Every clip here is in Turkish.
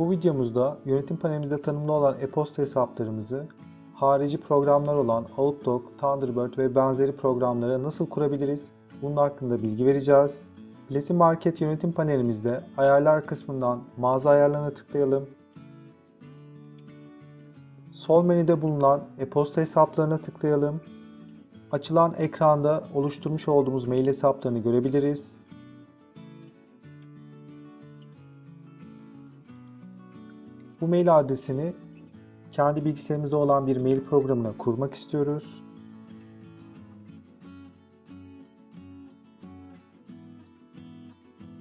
Bu videomuzda yönetim panelimizde tanımlı olan e-posta hesaplarımızı harici programlar olan Outlook, Thunderbird ve benzeri programlara nasıl kurabiliriz? Bunun hakkında bilgi vereceğiz. Platin Market yönetim panelimizde ayarlar kısmından mağaza ayarlarına tıklayalım. Sol menüde bulunan e-posta hesaplarına tıklayalım. Açılan ekranda oluşturmuş olduğumuz mail hesaplarını görebiliriz. Bu mail adresini kendi bilgisayarımızda olan bir mail programına kurmak istiyoruz.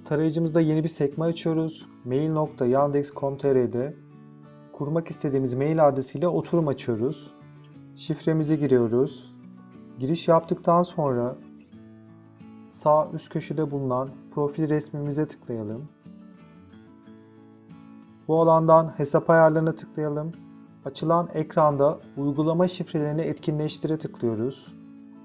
Tarayıcımızda yeni bir sekme açıyoruz. mail.yandex.com.tr'de kurmak istediğimiz mail adresiyle oturum açıyoruz. Şifremizi giriyoruz. Giriş yaptıktan sonra sağ üst köşede bulunan profil resmimize tıklayalım. Bu alandan hesap ayarlarına tıklayalım. Açılan ekranda uygulama şifrelerini etkinleştire tıklıyoruz.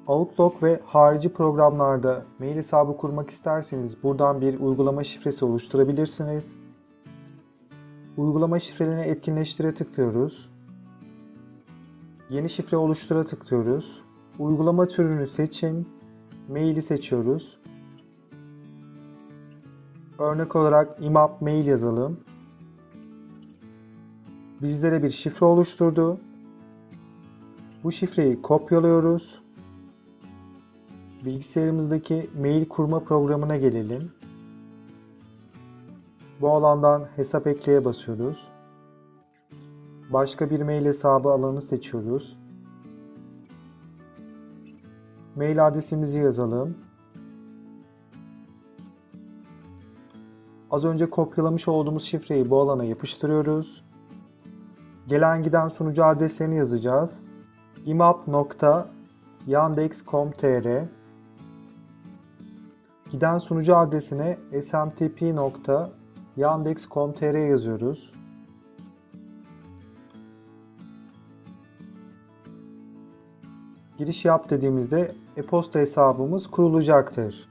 Outlook ve harici programlarda mail hesabı kurmak isterseniz buradan bir uygulama şifresi oluşturabilirsiniz. Uygulama şifrelerini etkinleştire tıklıyoruz. Yeni şifre oluştura tıklıyoruz. Uygulama türünü seçin. Maili seçiyoruz. Örnek olarak IMAP mail yazalım. Bizlere bir şifre oluşturdu. Bu şifreyi kopyalıyoruz. Bilgisayarımızdaki mail kurma programına gelelim. Bu alandan hesap ekleye basıyoruz. Başka bir mail hesabı alanı seçiyoruz. Mail adresimizi yazalım. Az önce kopyalamış olduğumuz şifreyi bu alana yapıştırıyoruz. Gelen giden sunucu adreslerini yazacağız. imap.yandex.com.tr Giden sunucu adresine smtp.yandex.com.tr yazıyoruz. Giriş yap dediğimizde e-posta hesabımız kurulacaktır.